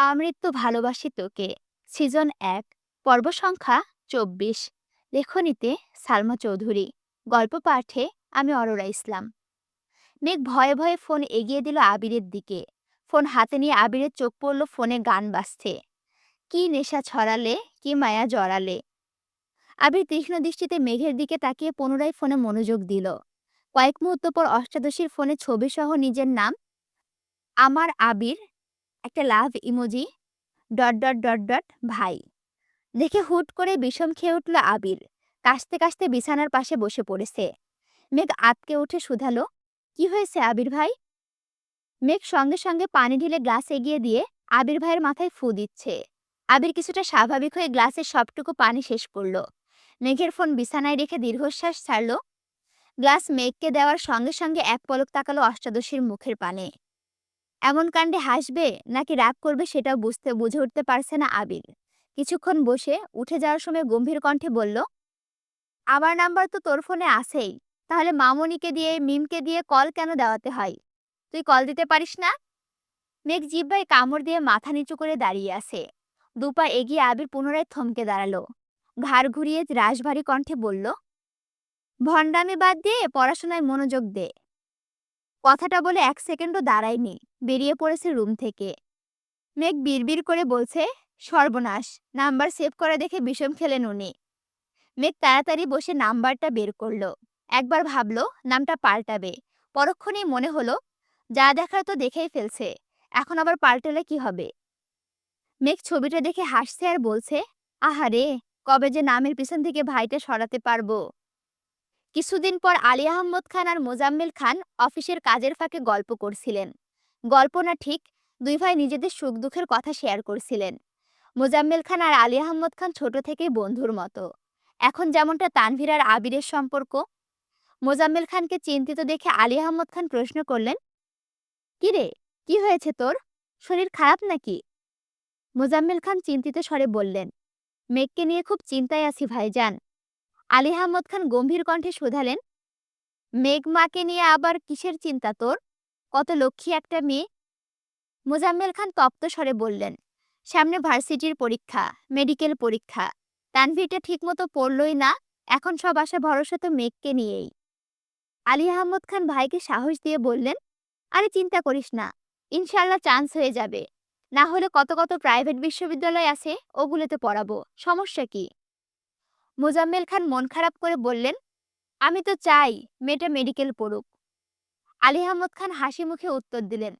আমৃত্যু ভালোবাসি তোকে, সিজন এক, পর্ব সংখ্যা চব্বিশ। লেখনীতে সালমা চৌধুরী, গল্প পাঠে আমি অরোরা ইসলাম। মেঘ ভয়ে ভয়ে ফোন এগিয়ে দিল আবিরের দিকে। ফোন হাতে নিয়ে আবিরের চোখ পড়ল ফোনে গান বাজছে। কি নেশা ছড়ালে, কি মায়া জড়ালে। আবির তীক্ষ্ণ দৃষ্টিতে মেঘের দিকে তাকিয়ে পুনরায় ফোনে মনোযোগ দিল। কয়েক মুহূর্ত পর অষ্টাদশীর ফোনে ছবিসহ নিজের নাম, আমার আবির একটা love emoji dot dot dot dot ভাই। দেখে হুট করে বিষম খেয়ে উঠল আবির। কাশতে কাশতে বিছানার পাশে বসে পড়েছে। মেঘ আতকে উঠে শুধালো, কি হয়েছে আবির ভাই? মেঘ সঙ্গে সঙ্গে পানি ঢেলে গ্লাস এগিয়ে দিয়ে আবির ভাইয়ের মাথায় ফু দিচ্ছে। আবির কিছুটা স্বাভাবিক হয়ে গ্লাসের সবটুকু পানি শেষ করল। মেঘের ফোন বিছানায় রেখে দীর্ঘশ্বাস ছাড়ল। গ্লাস মেঘকে দেওয়ার সঙ্গে সঙ্গে এক পলক তাকালো অষ্টাদশীর মুখের পানে। এমন কাণ্ডে হাসবে নাকি রাগ করবে সেটাও বুঝতে, বুঝে উঠতে পারছে না আবির। কিছুক্ষণ বসে উঠে যাওয়ার সময় গম্ভীর কণ্ঠে বলল, আমার নাম্বার তো তোর ফোনে আছেই। তাহলে মামনিকে দিয়ে, মিমকে দিয়ে কল কেন দেওয়াতে হয়? তুই কল দিতে পারিস না? মেঘ জিব্বায় কামড় দিয়ে মাথা নিচু করে দাঁড়িয়ে আছে। দুপা এগিয়ে আবির পুনরায় থমকে দাঁড়াল। ঘাড় ঘুরিয়ে রাশভারী কণ্ঠে বলল, ভণ্ডামি বাদ দিয়ে পড়াশোনায় মনোযোগ দে। কথাটা বলে এক সেকেন্ডও দাঁড়ায়নি, বেরিয়ে পড়েছে রুম থেকে। মেঘ বিড়বিড় করে বলছে, সর্বনাশ, নাম্বার সেভ করা দেখে বিষম খেলেন উনি। মেঘ তাড়াতাড়ি বসে নাম্বারটা বের করল। একবার ভাবলো, নামটা পাল্টাবে। পরক্ষণেই মনে হলো, যা দেখার তো দেখেই ফেলছে, এখন আবার পাল্টালে কি হবে? মেঘ ছবিটা দেখে হাসছে আর বলছে, আহারে, কবে যে নামের পিছন থেকে ভাইটা সরাতে পারব? কিছুদিন পর আলী আহমদ খান আর মোজাম্মেল খান অফিসের কাজের ফাঁকে গল্প করছিলেন। গল্প না ঠিক দুই ভাই নিজেদের সুখ দুঃখের কথা শেয়ার করছিলেন। মোজাম্মেল খান আর আলী আহমদ খান ছোট থেকেই বন্ধুর মতো। এখন যেমনটা তানভীর আর আবিরের সম্পর্ক। মোজাম্মেল খানকে চিন্তিত দেখে আলী আহমদ খান প্রশ্ন করলেন কিরে কি হয়েছে তোর? শরীর খারাপ নাকি? মোজাম্মেল খান চিন্তিত স্বরে বললেন মেঘকে নিয়ে খুব চিন্তায় আছি ভাইজান। আলী আহমদ খান গম্ভীর কণ্ঠে শোধালেন, মেঘ মাকে নিয়ে আবার কিসের চিন্তা তোর? কত লক্ষ্মী একটা মেয়ে। মোজাম্মেল খান তপ্ত স্বরে বললেন, সামনে ভার্সিটির পরীক্ষা, মেডিকেল পরীক্ষা। তানভীরটা ঠিকমতো পড়লই না, এখন সব আশা ভরসা তো মেঘকে নিয়েই। আলী আহমদ খান ভাইকে সাহস দিয়ে বললেন, আরে চিন্তা করিস না ইনশাল্লাহ চান্স হয়ে যাবে। না হলে কত কত প্রাইভেট বিশ্ববিদ্যালয় আছে, ওগুলোতে পড়াবো। সমস্যা কি? মোজাম্মেল খান মন খারাপ করে বললেন, আমি তো চাই মেয়েটা মেডিকেল পড়ুক। আলী আহমদ খান হাসি মুখে উত্তর দিলেন,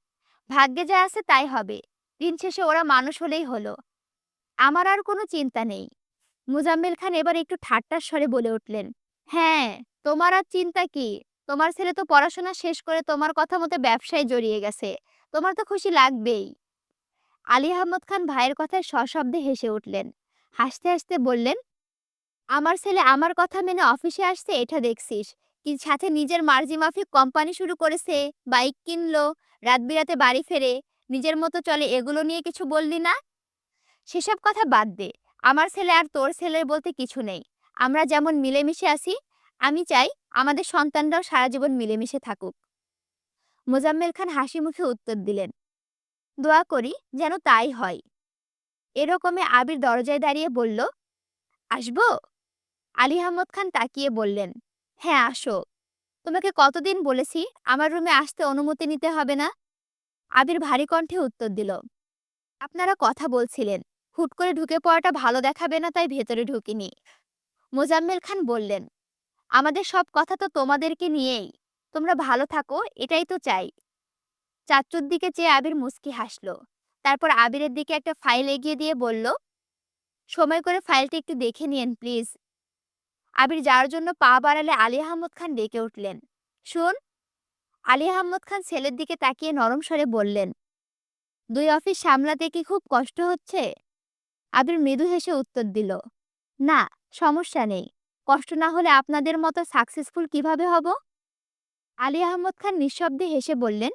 ভাগ্যে যা আছে তাই হবে, দিন শেষে ওরা মানুষ হলেই হলো। আমার আর কোনো চিন্তা নেই। মুজাম্মেল খান এবার একটু ঠাট্টার স্বরে বলে উঠলেন হ্যাঁ তোমার আর চিন্তা কি? তোমার ছেলে তো পড়াশোনা শেষ করে তোমার কথা মতো ব্যবসায় জড়িয়ে গেছে, তোমার তো খুশি লাগবেই। আলী আহমদ খান ভাইয়ের কথায় সশব্দে হেসে উঠলেন, হাসতে হাসতে বললেন আমার ছেলে আমার কথা মেনে অফিসে আসছে, এটা দেখছিস। কি সাথে নিজের মার্জি মাফিক কোম্পানি শুরু করেছে, বাইক কিনলো, রাত বিরাতে বাড়ি ফেরে, নিজের মতো চলে, এগুলো নিয়ে কিছু বললি না? সেসব কথা বাদ দে, আমার ছেলে আর তোর ছেলের বলতে কিছু নেই। আমরা যেমন মিলেমিশে আছি, আমি চাই আমাদের সন্তানরাও সারা জীবন মিলেমিশে থাকুক। মোজাম্মেল খান হাসি মুখে উত্তর দিলেন, দোয়া করি যেন তাই হয়। এরকমে আবির দরজায় দাঁড়িয়ে বলল, আসব? আলী আহমদ খান তাকিয়ে বললেন হ্যাঁ আসো। তোমাকে কতদিন বলেছি আমার রুমে আসতে অনুমতি নিতে হবে না? আবির ভারী কণ্ঠে উত্তর দিল, আপনারা কথা বলছিলেন। হুট করে ঢুকে পড়াটা ভালো দেখাবে না, তাই ভেতরে ঢুকিনি। মোজাম্মেল খান বললেন, আমাদের সব কথা তো তোমাদেরকে নিয়েই। তোমরা ভালো থাকো, এটাই তো চাই। চাচুর দিকে চেয়ে আবির মুস্কি হাসল, তারপর আবিরের দিকে একটা ফাইল এগিয়ে দিয়ে বলল, সময় করে ফাইলটি একটু দেখে নিন প্লিজ। আবির যাওয়ার জন্য পা বাড়ালে আলী আহমদ খান ডেকে উঠলেন। শুন। আলী আহমদ খান ছেলের দিকে তাকিয়ে নরম স্বরে বললেন, দুই অফিস সামলাতে কি খুব কষ্ট হচ্ছে? আবির মৃদু হেসে উত্তর দিল, না, সমস্যা নেই। কষ্ট না হলে আপনাদের মতো সাকসেসফুল কীভাবে হব? আলী আহমদ খান নিঃশব্দে হেসে বললেন,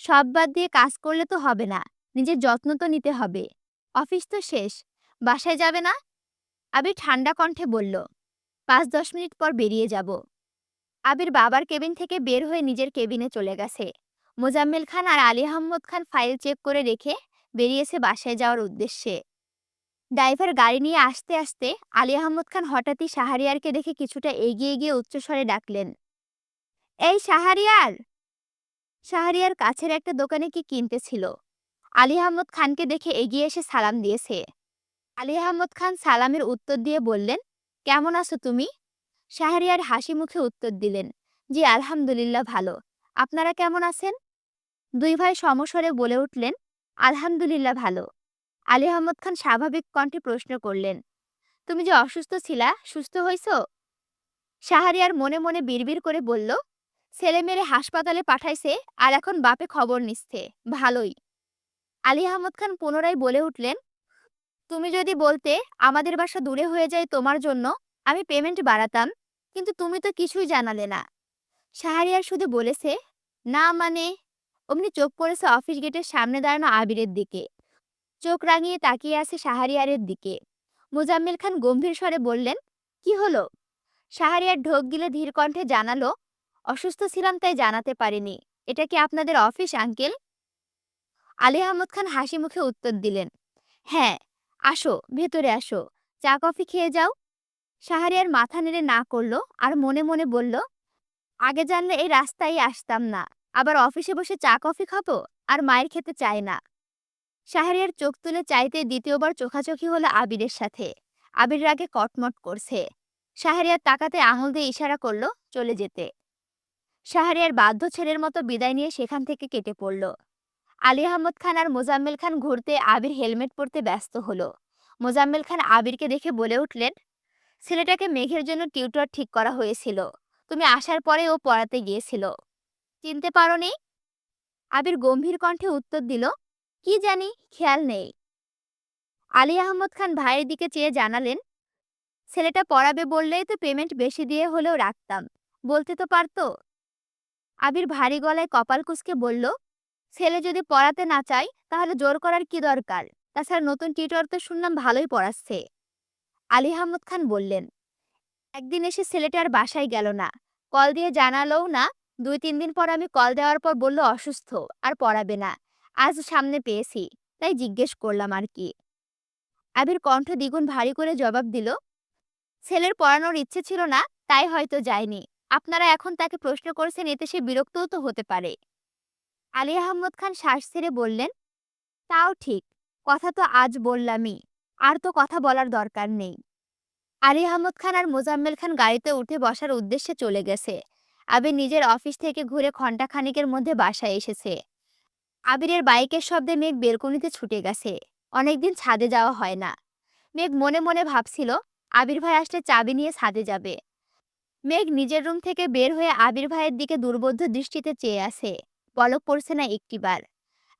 সব বাদ দিয়ে কাজ করলে তো হবে না, নিজের যত্ন তো নিতে হবে। অফিস তো শেষ, বাসায় যাবে না? আবির ঠান্ডা কণ্ঠে বলল পাঁচ দশ মিনিট পর বেরিয়ে যাব। আবির বাবার কেবিন থেকে বের হয়ে নিজের কেবিনে চলে গেছে। মোজাম্মেল খান আর আলী আহম্মদ খান ফাইল চেক করে রেখে বেরিয়েছে বাসায় যাওয়ার উদ্দেশ্যে। ড্রাইভার গাড়ি নিয়ে আসতে আসতে আলী আহমদ খান হঠাৎই শাহরিয়ারকে দেখে কিছুটা এগিয়ে গিয়ে উচ্চস্বরে ডাকলেন, এই শাহরিয়ার! শাহরিয়ার কাছের একটা দোকানে কি কিনতেছিল আলী আহমদ খানকে দেখে এগিয়ে এসে সালাম দিয়েছে। আলী আহমদ খান সালামের উত্তর দিয়ে বললেন কেমন আছো তুমি? শাহরিয়ার হাসি মুখে উত্তর দিলেন, জি, আলহামদুলিল্লাহ ভালো। আপনারা কেমন আছেন? দুই ভাই সমস্বরে বলে উঠলেন, আলহামদুলিল্লাহ ভালো। আলী আহমদ খান স্বাভাবিক কণ্ঠে প্রশ্ন করলেন, তুমি যে অসুস্থ ছিলা, সুস্থ হইছ? শাহরিয়ার মনে মনে বিড়বিড় করে বলল ছেলে মেরে হাসপাতালে পাঠাইছে আর এখন বাপে খবর নিচ্ছে, ভালোই। আলী আহমদ খান পুনরায় বলে উঠলেন তুমি যদি বলতে, আমাদের বাসা দূরে হয়ে যায় তোমার জন্য, আমি পেমেন্ট বাড়াতাম, কিন্তু তুমি তো কিছুই জানালে না। শাহরিয়ার শুধু বলেছে, না মানে? অমনি চোখ পড়েছে অফিস গেটের সামনে দাঁড়ানো আবিরের দিকে। চোখ রাঙিয়ে তাকিয়ে আছে শাহরিয়ারের দিকে। মোজাম্মেল খান গম্ভীর স্বরে বললেন, কি হলো? শাহরিয়ার ঢোক গিলে ধীর কণ্ঠে জানালো, অসুস্থ ছিলাম তাই জানাতে পারিনি। এটা কি আপনাদের অফিস আঙ্কেল আলী আহমদ খান হাসি মুখে উত্তর দিলেন হ্যাঁ আসো, ভেতরে আসো। চা, কফি খেয়ে যাও। শাহরিয়ার মাথা নেড়ে না করল আর মনে মনে বলল, আগে জানলে এই রাস্তায় আসতাম না। আবার অফিসে বসে চা, কফি খাব আর মায়ের খেতে চায় না। শাহরিয়ার চোখ তুলে চাইতে দ্বিতীয়বার চোখাচোখি হলো আবিরের সাথে। আবির রাগে কটমট করছে। শাহরিয়ার তাকাতে আঙুল দিয়ে ইশারা করল, চলে যেতে। শাহরিয়ার বাধ্য ছেলের মতো বিদায় নিয়ে সেখান থেকে কেটে পড়ল। আলী আহমদ খান আর মোজাম্মেল খান ঘুরতে আবির হেলমেট পরতে ব্যস্ত হলো। মোজাম্মেল খান আবিরকে দেখে বলে উঠলেন, ছেলেটাকে মেঘের জন্য টিউটর ঠিক করা হয়েছিল। তুমি আসার পরে ও পড়াতে গিয়েছিল। চিনতে পারোনি? আবির গম্ভীর কণ্ঠে উত্তর দিল, কি জানি, খেয়াল নেই। আলী আহমদ খান ভাইয়ের দিকে চেয়ে জানালেন, ছেলেটা পড়াবে বললেই তো পেমেন্ট বেশি দিয়ে হলেও রাখতাম, বলতে তো পারতো? আবির ভারী গলায় কপাল কুচকে বলল ছেলে যদি পড়াতে না চায়, তাহলে জোর করার কি দরকার? তাছাড়া নতুন টিউটর তো শুনলাম ভালোই পড়াচ্ছে। আলী আহমদ খান বললেন, একদিন এসে ছেলেটা আর বাসায় গেল না। কল দিয়ে জানালোও না। দুই, তিন দিন পর আমি কল দেওয়ার পর বলল, অসুস্থ, আর পড়াবে না। আজ সামনে পেয়েছি। তাই জিজ্ঞেস করলাম আর কি। আবির কণ্ঠ দ্বিগুণ ভারী করে জবাব দিল, ছেলের পড়ানোর ইচ্ছে ছিল না, তাই হয়তো যায়নি। আপনারা এখন তাকে প্রশ্ন করেছেন, এতে সে বিরক্তও তো হতে পারে। আলী আহমদ খান শ্বাস ছেড়ে বললেন, তাও ঠিক, কথা তো আজ বললামই, আর তো কথা বলার দরকার নেই। আলী আহমদ খান আর মোজাম্মেল খান গাড়িতে উঠে বসার উদ্দেশ্যে চলে গেছে। আবির নিজের অফিস থেকে ঘুরে ঘণ্টা খানিকের মধ্যে বাসায় এসেছে। আবিরের বাইকের শব্দে মেঘ বেলকনিতে ছুটে গেছে। অনেকদিন ছাদে যাওয়া হয় না। মেঘ মনে মনে ভাবছিল, আবির ভাই আসলে চাবি নিয়ে ছাদে যাবে। মেঘ নিজের রুম থেকে বের হয়ে আবির ভাইয়ের দিকে দুর্বোধ্য দৃষ্টিতে চেয়ে আসে পলক পড়ছে না একটিবার।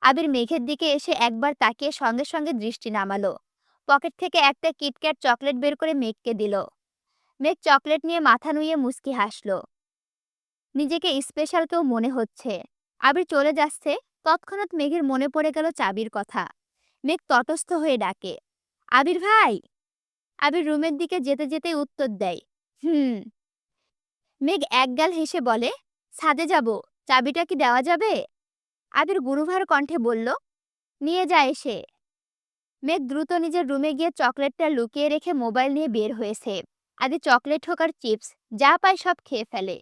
আবির মেঘের দিকে এসে একবার তাকিয়ে সঙ্গে সঙ্গে দৃষ্টি নামালো। পকেট থেকে একটা কিটক্যাট চকলেট বের করে মেঘকে দিল। মেঘ চকলেট নিয়ে মাথা নুয়ে মুসকি হাসল। নিজেকে স্পেশাল কেউ মনে হচ্ছে? আবির চলে যাচ্ছে। তৎক্ষণাৎ মেঘের মনে পড়ে গেল চাবির কথা। মেঘ তটস্থ হয়ে ডাকে, আবির ভাই! আবির রুমের দিকে যেতে যেতে উত্তর দেয়, হুম। মেঘ একগাল হেসে বলে ছাদে যাব। চাবিটা কি দেওয়া যাবে? আবির গুরুভার কণ্ঠে বলল, নিয়ে যায় এসে মেঘ দ্রুত নিজের রুমে গিয়ে চকলেটটা লুকিয়ে রেখে মোবাইল নিয়ে বের হয়েছে। আদি চকলেট হোক আর চিপস, যা পায় সব খেয়ে ফেলে।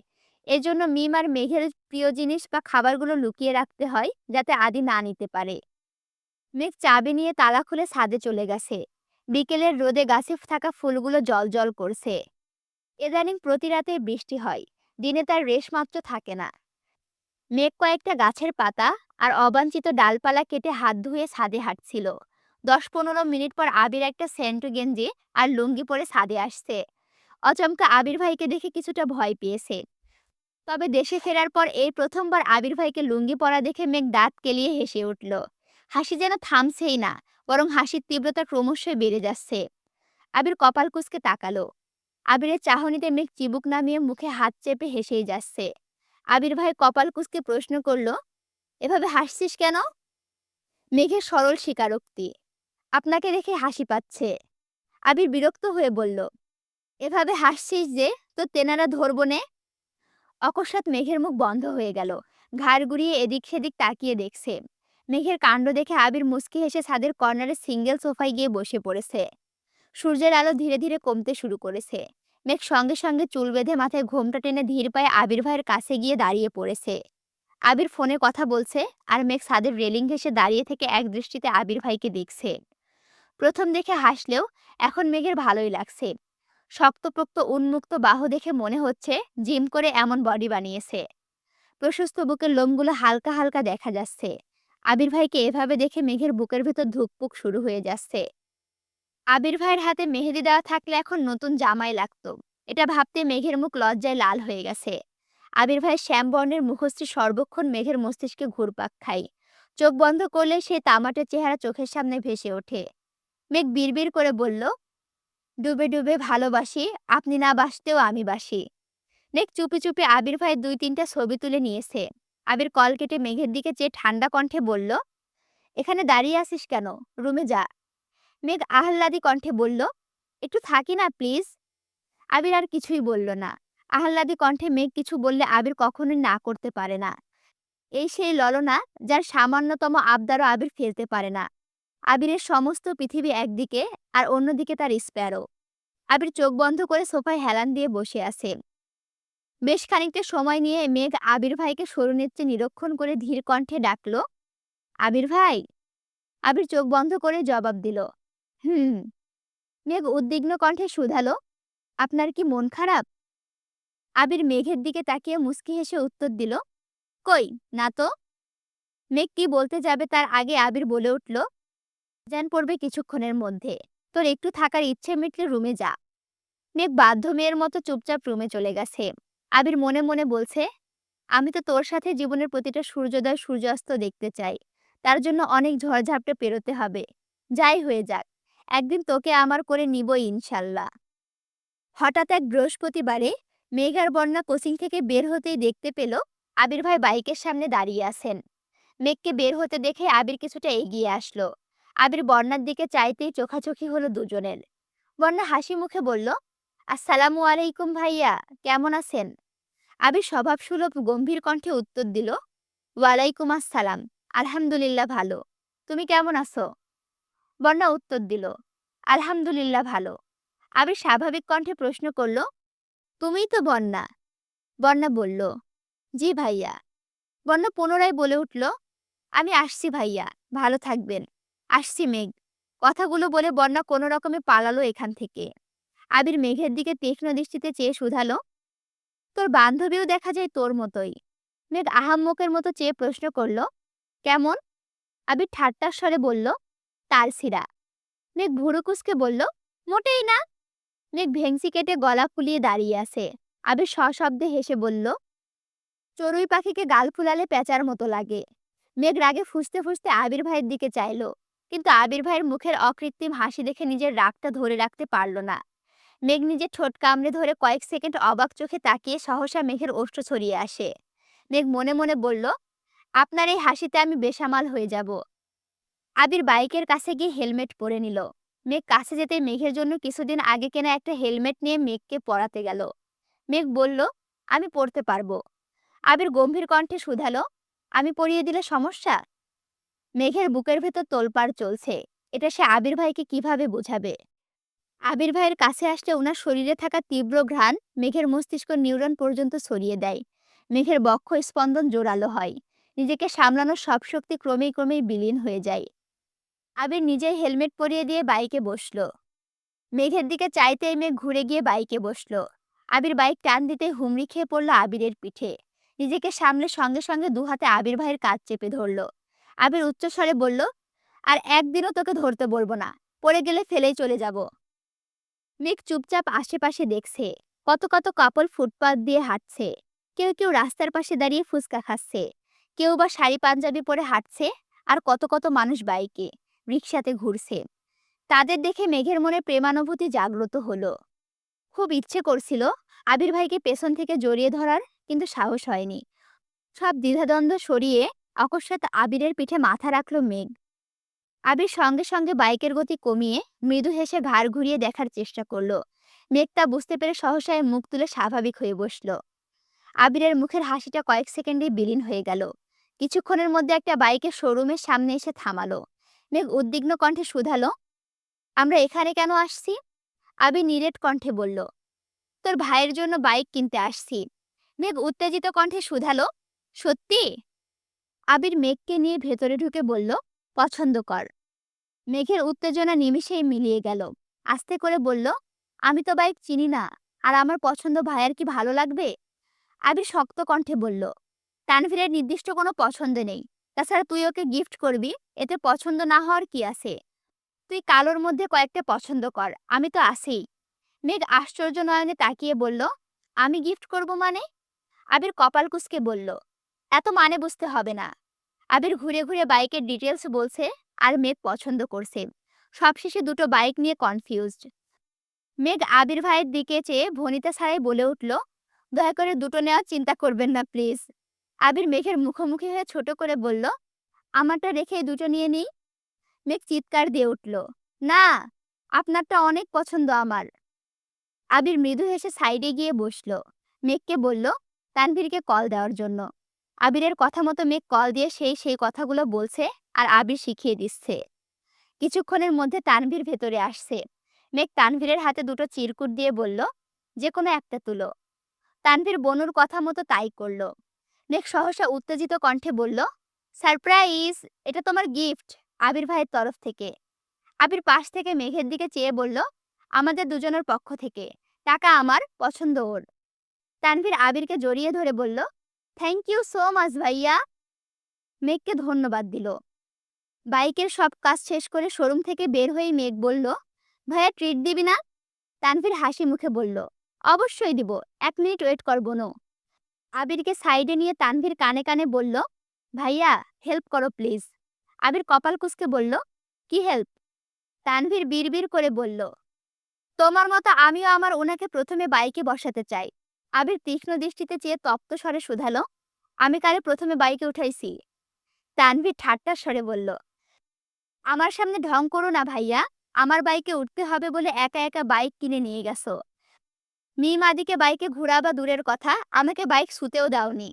এজন্য মিম আর মেঘের প্রিয় জিনিস বা খাবারগুলো লুকিয়ে রাখতে হয়, যাতে আদি না নিতে পারে। মেঘ চাবি নিয়ে তালা খুলে ছাদে চলে গেছে। বিকেলের রোদে গাছে থাকা ফুলগুলো জল জল করছে। ইদানিং প্রতি রাতে বৃষ্টি হয়। দিনে তার রেশ মাত্র থাকে না। মেঘ কয়েকটা গাছের পাতা আর অবাঞ্ছিত ডালপালা কেটে হাত ধুয়ে ছাদে হাঁটছিল। দশ পনেরো মিনিট পর আবির একটা সেন্টু গেঞ্জি আর লুঙ্গি পরে ছাদে আসছে। অচমকা আবির ভাইকে দেখে কিছুটা ভয় পেয়েছে। তবে দেশে ফেরার পর এই প্রথমবার আবির ভাইকে লুঙ্গি পরা দেখে মেঘ দাঁত কেলিয়ে হেসে উঠল। হাসি যেন থামছেই না, বরং হাসির তীব্রতা ক্রমশই বেড়ে যাচ্ছে। আবির কপাল কুচকে তাকালো। আবিরের চাহনিতে মেঘ চিবুক নামিয়ে মুখে হাত চেপে হেসেই যাচ্ছে। আবির ভাই কপাল কুচকে প্রশ্ন করল, এভাবে হাসছিস কেন? মেঘের সরল স্বীকারোক্তি, আপনাকে দেখে হাসি পাচ্ছে। আবির বিরক্ত হয়ে বলল, এভাবে হাসছিস যে, তো তেনারা ধরবো নে। অকস্মাৎ মেঘের মুখ বন্ধ হয়ে গেল, ঘাড় গুড়িয়ে এদিক সেদিক তাকিয়ে দেখছে। মেঘের কাণ্ড দেখে আবির মুচকি হেসে ছাদের কর্নারে সিঙ্গেল সোফায় গিয়ে বসে পড়েছে। সূর্যের আলো ধীরে ধীরে কমতে শুরু করেছে। মেঘ সঙ্গে সঙ্গে চুল বেঁধে মাথায় ঘোমটা টেনে ধীর পায়ে আবির ভাইয়ের কাছে গিয়ে দাঁড়িয়ে পড়েছে। আবির ফোনে কথা বলছে আর মেঘ ছাদের রেলিং ঘেসে দাঁড়িয়ে থেকে এক দৃষ্টিতে আবির ভাইকে দেখছে। প্রথম দেখে হাসলেও এখন মেঘের ভালোই লাগছে। শক্তপোক্ত, উন্মুক্ত বাহু দেখে মনে হচ্ছে জিম করে এমন বডি বানিয়েছে। প্রশস্ত বুকের লোমগুলো হালকা হালকা দেখা যাচ্ছে। আবির ভাইকে এভাবে দেখে মেঘের বুকের ভেতর ধুকপুক শুরু হয়ে যাচ্ছে। আবির ভাইয়ের হাতে মেহেদি দেওয়া থাকলে এখন নতুন জামাই লাগত। এটা ভাবতে মেঘের মুখ লজ্জায় লাল হয়ে গেছে। আবির ভাই শ্যাম বর্ণের মুখশ্রী সর্বক্ষণ মেঘের মস্তিষ্কে ঘুরপাক খাই চোখ বন্ধ করলে সে তামাটের চেহারা চোখের সামনে ভেসে ওঠে। মেঘ বিড়বিড় করে বলল, ডুবে ডুবে ভালোবাসি, আপনি না বাসতেও আমি বাসি। মেঘ চুপি চুপি আবির ভাই দুই তিনটা ছবি তুলে নিয়েছে। আবির কল কেটে মেঘের দিকে চেয়ে ঠান্ডা কণ্ঠে বলল, এখানে দাঁড়িয়ে আছিস কেন? রুমে যা। মেঘ আহ্লাদি কণ্ঠে বলল, একটু থাকি না, প্লিজ? আবির আর কিছুই বলল না। আহ্লাদি কণ্ঠে মেঘ কিছু বললে আবির কখনোই না করতে পারে না। এই সেই ললনা, যার সামান্যতম আবদারও আবির ফেলতে পারে না। আবিরের সমস্ত পৃথিবী একদিকে আর অন্যদিকে তার স্প্যারো। আবির চোখ বন্ধ করে সোফায় হেলান দিয়ে বসে আছে। বেশ খানিকটা সময় নিয়ে মেঘ আবির ভাইকে সরু নেত্রে নিরীক্ষণ করে ধীর কণ্ঠে ডাকল, আবির ভাই? আবির চোখ বন্ধ করে জবাব দিল হুম মেঘ উদ্বিগ্ন কণ্ঠে শুধালো, আপনার কি মন খারাপ? আবির মেঘের দিকে তাকিয়ে মুচকি হেসে উত্তর দিল, কই, না তো? মেঘ কি বলতে যাবে তার আগে আবির বলে উঠল জ্যান পড়বে কিছুক্ষণের মধ্যে, তোর একটু থাকার ইচ্ছে মিটলে রুমে যা মেঘ বাধ্য মেয়ের মতো চুপচাপ রুমে চলে গেছে। আবির মনে মনে বলছে, আমি তো তোর সাথে জীবনের প্রতিটা সূর্যোদয় সূর্যাস্ত দেখতে চাই, তার জন্য অনেক ঝড়ঝাপটে পেরোতে হবে। যাই হয়ে যাক। একদিন তোকে আমার করে নিব ইনশাল্লাহ। হঠাৎ এক বৃহস্পতিবারে মেঘার বন্যা কোচিং থেকে বের হতেই দেখতে পেল আবির ভাই বাইকের সামনে দাঁড়িয়ে আছেন। মেঘকে বের হতে দেখে আবির কিছুটা এগিয়ে আসলো। আবির বন্যার দিকে চাইতেই চোখাচোখি হলো দুজনের। বন্যা হাসি মুখে বলল, আসসালামু আলাইকুম ভাইয়া, কেমন আছেন? আবির স্বভাবসুলভ গম্ভীর কণ্ঠে উত্তর দিল, ওয়ালাইকুম আসসালাম, আলহামদুলিল্লাহ ভালো। তুমি কেমন আছো? বন্যা উত্তর দিল, আলহামদুলিল্লাহ ভালো। আবির স্বাভাবিক কণ্ঠে প্রশ্ন করল, তুমিই তো বন্যা বন্যা বলল, জি ভাইয়া। বন্যা পুনরায় বলে উঠল, আমি আসছি ভাইয়া, ভালো থাকবেন। আসছি মেঘ। কথাগুলো বলে বন্যা কোনো রকমে পালালো এখান থেকে। আবির মেঘের দিকে তীক্ষ্ণ দৃষ্টিতে চেয়ে শুধালো, তোর বান্ধবীও দেখা যায় তোর মতোই। মেঘ আহাম্মকের মতো চেয়ে প্রশ্ন করল, কেমন? আবির ঠাট্টার স্বরে বলল তালসিরা মেঘ ভুরুকুসকে বলল, মোটেই না। মেঘ ভেংসি কেটে গলা ফুলিয়ে দাঁড়িয়ে আছে। আবির সশব্দে হেসে বলল, চড়ুই পাখিকে গাল ফুলালে পেঁচার মতো লাগে। মেঘ রাগে ফুসতে ফুসতে আবির ভাইয়ের দিকে চাইল, কিন্তু আবির ভাইয়ের মুখের অকৃত্রিম হাসি দেখে নিজের রাগটা ধরে রাখতে পারল না। মেঘ নিজের ঠোঁট কামড়ে ধরে কয়েক সেকেন্ড অবাক চোখে তাকিয়ে সহসা মেঘের ওষ্ঠ ছড়িয়ে আসে। মেঘ মনে মনে বলল, আপনার এই হাসিতে আমি বেসামাল হয়ে যাব। আবির বাইকের কাছে গিয়ে হেলমেট পরে নিল। মেঘ কাছে যেতে মেঘের জন্য কিছুদিন আগে কেনা একটা হেলমেট নিয়ে মেঘকে পরাতে গেল। মেঘ বলল, আমি পড়তে পারব। আবির গম্ভীর কণ্ঠে শুধালো, আমি পরিয়ে দিলে সমস্যা? মেঘের বুকের ভেতর তোলপাড় চলছে, এটা সে আবির ভাইকে কীভাবে বোঝাবে? আবির ভাইয়ের কাছে আসলে ওনার শরীরে থাকা তীব্র ঘ্রাণ মেঘের মস্তিষ্ক নিউরন পর্যন্ত ছড়িয়ে দেয়। মেঘের বক্ষ স্পন্দন জোরালো হয়, নিজেকে সামলানোর সব শক্তি ক্রমেই ক্রমেই বিলীন হয়ে যায়। আবির নিজেই হেলমেট পরিয়ে দিয়ে বাইকে বসল। মেঘের দিকে চাইতেই মেঘ ঘুরে গিয়ে বাইকে বসল। আবির বাইক টান দিতে হুমড়ি খেয়ে পড়ল আবিরের পিঠে। নিজেকে সামলে সঙ্গে সঙ্গে দু হাতে আবির ভাইয়ের কাজ চেপে ধরল। আবির উচ্চস্বরে বলল, আর একদিনও তোকে ধরতে বলব না। পড়ে গেলে ফেলেই চলে যাব। মেঘ চুপচাপ আশেপাশে দেখছে। কত কত কাপল ফুটপাত দিয়ে হাঁটছে। কেউ কেউ রাস্তার পাশে দাঁড়িয়ে ফুচকা খাচ্ছে। কেউ বা শাড়ি পাঞ্জাবি পরে হাঁটছে। আর কত কত মানুষ বাইকে। রিক্সাতে ঘুরছে। তাদের দেখে মেঘের মনে প্রেমানুভূতি জাগ্রত হলো। খুব ইচ্ছে করছিল আবির ভাইকে পেছন থেকে জড়িয়ে ধরার, কিন্তু সাহস হয়নি। সব দ্বিধাদ্বন্দ্ব সরিয়ে অকস্মাৎ আবিরের পিঠে মাথা রাখল মেঘ। আবির সঙ্গে সঙ্গে বাইকের গতি কমিয়ে মৃদু হেসে ঘাড় ঘুরিয়ে দেখার চেষ্টা করল। মেঘ তা বুঝতে পেরে সহসায় মুখ তুলে স্বাভাবিক হয়ে বসল। আবিরের মুখের হাসিটা কয়েক সেকেন্ডে বিলীন হয়ে গেল। কিছুক্ষণের মধ্যে একটা বাইকের শোরুমের সামনে এসে থামালো। মেঘ উদ্বিগ্ন কণ্ঠে শুধালো, আমরা এখানে কেন আসছি? আবি নিরেট কণ্ঠে বলল, তোর ভাইয়ের জন্য বাইক কিনতে আসছি। মেঘ উত্তেজিত কণ্ঠে শুধালো, সত্যি? আবির মেঘকে নিয়ে ভেতরে ঢুকে বলল, পছন্দ কর। মেঘের উত্তেজনা নিমিষেই মিলিয়ে গেল, আস্তে করে বলল, আমি তো বাইক চিনি না, আর আমার পছন্দ ভাইয়ার কি ভালো লাগবে? আবির শক্ত কণ্ঠে বলল, তানভীরের নির্দিষ্ট কোনো পছন্দ নেই। তাছাড়া তুই ওকে গিফট করবি, এতে পছন্দ না হওয়ার কি আছে? তুই কালোর মধ্যে কয়েকটা পছন্দ কর, আমি তো আছেই। মেঘ আশ্চর্য নয়নে তাকিয়ে বলল, আমি গিফট করব মানে? আবির কপাল কুসকে বলল, এত মানে বুঝতে হবে না। আবির ঘুরে ঘুরে বাইকের ডিটেলস বলছে, আর মেঘ পছন্দ করছে। সবশেষে দুটো বাইক নিয়ে কনফিউজড মেঘ আবির ভাইয়ের দিকে চেয়ে ভনিতা ছাড়াই বলে উঠল, দয়া করে দুটো নেওয়ার চিন্তা করবেন না প্লিজ আবির মেঘের মুখোমুখি হয়ে ছোট করে বলল, আমারটা রেখে দুটো নিয়ে নিই। মেঘ চিৎকার দিয়ে উঠল, না, আপনারটা অনেক পছন্দ আমার। আবির মৃদু হেসে সাইডে গিয়ে বসল। মেঘকে বলল, তানভীরকে কল দেওয়ার জন্য। আবিরের কথা মতো মেঘ কল দিয়ে সেই সেই কথাগুলো বলছে আর আবির শিখিয়ে দিচ্ছে। কিছুক্ষণের মধ্যে তানভীর ভেতরে আসছে। মেঘ তানভীরের হাতে দুটো চিরকুট দিয়ে বলল, যে কোনো একটা তুলো। তানভীর বনুর কথা মতো তাই করল। মেঘ সহসা উত্তেজিত কণ্ঠে বলল, সারপ্রাইজ, এটা তোমার গিফট। আবির ভাইয়ের তরফ থেকে। আবির পাশ থেকে মেঘের দিকে চেয়ে বলল, আমাদের দুজনের পক্ষ থেকে। টাকা আমার, পছন্দ ওর। তানভীর আবিরকে জড়িয়ে ধরে বলল থ্যাংক ইউ সো মাচ ভাইয়া। মেঘকে ধন্যবাদ দিল। বাইকের সব কাজ শেষ করে শোরুম থেকে বের হয়ে মেঘ বলল, ভাইয়া ট্রিট দিবি না? তানভীর হাসি মুখে বলল, অবশ্যই দিব। এক মিনিট ওয়েট কর বোনো। আবিরকে সাইডে নিয়ে তানভীর কানে কানে বলল, ভাইয়া, হেল্প করো প্লিজ। আবির কপাল কুসকে বলল, কি হেল্প? তানভীর বিড়বিড় করে বলল, তোমার মতো আমিও আমার ওনাকে প্রথমে বাইকে বসাতে চাই। আবির তীক্ষ্ণ দৃষ্টিতে চেয়ে তপ্ত স্বরে শুধালো, আমি কারে প্রথমে বাইকে উঠাইছি? তানভীর ঠাট্টার স্বরে বলল, আমার সামনে ঢং করো না ভাইয়া, আমার বাইকে উঠতে হবে বলে একা একা বাইক কিনে নিয়ে গেছো। মিম আদিকে বাইকে ঘোরা বা দূরের কথা আমাকে বাইক শুতেও দাওনি।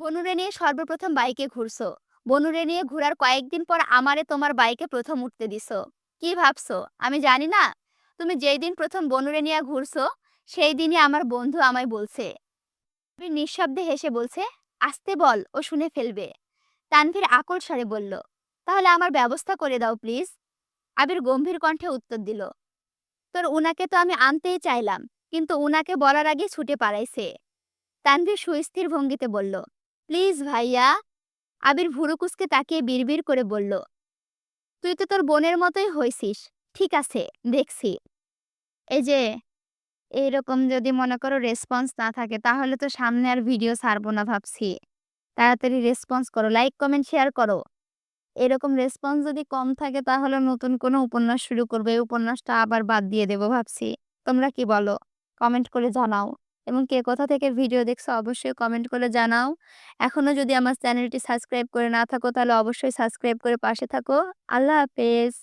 বনুরে নিয়ে সর্বপ্রথম বাইকে ঘুরছো। বনুরে নিয়ে ঘোরার কয়েকদিন পর আমারে তোমার বাইকে প্রথম উঠতে দিছো। কি ভাবছ? আমি জানি না। তুমি যেই দিন প্রথম বনুরে নিয়ে ঘুরছো, সেই দিনই আমার বন্ধু আমায় বলছে। তুমি নিঃশব্দে হেসে বলছে, আসতে বল, ও শুনে ফেলবে। তানভীর আকল স্বরে বলল, তাহলে আমার ব্যবস্থা করে দাও, প্লিজ। আবির গম্ভীর কণ্ঠে উত্তর দিল, তোর উনাকে তো আমি আনতেই চাইলাম। কিন্তু উনাকে বলার আগে ছুটে পালাইছে। তানভীর সুস্থির ভঙ্গিতে বলল, প্লিজ ভাইয়া। আবির ভুরুকুসকে তাকিয়ে বিড়বিড় করে বলল, তুই তো তোর বোনের মতোই হইছিস। ঠিক আছে, দেখছি। এই যে, এইরকম যদি মনে করো রেসপন্স না থাকে, তাহলে তো সামনে আর ভিডিও ছাড়বো না ভাবছি। তাড়াতাড়ি রেসপন্স করো লাইক কমেন্ট শেয়ার করো। এরকম রেসপন্স যদি কম থাকে, তাহলে নতুন কোনো উপন্যাস শুরু করবে। এই উপন্যাসটা আবার বাদ দিয়ে দেবো ভাবছি। তোমরা কি বলো? কমেন্ট করে জানাও। এবং কে কোথা থেকে ভিডিও দেখছ অবশ্যই কমেন্ট করে জানাও। এখনও যদি আমার চ্যানেলটি সাবস্ক্রাইব করে না থাকো তাহলে অবশ্যই সাবস্ক্রাইব করে পাশে থাকো। আল্লাহ হাফেজ।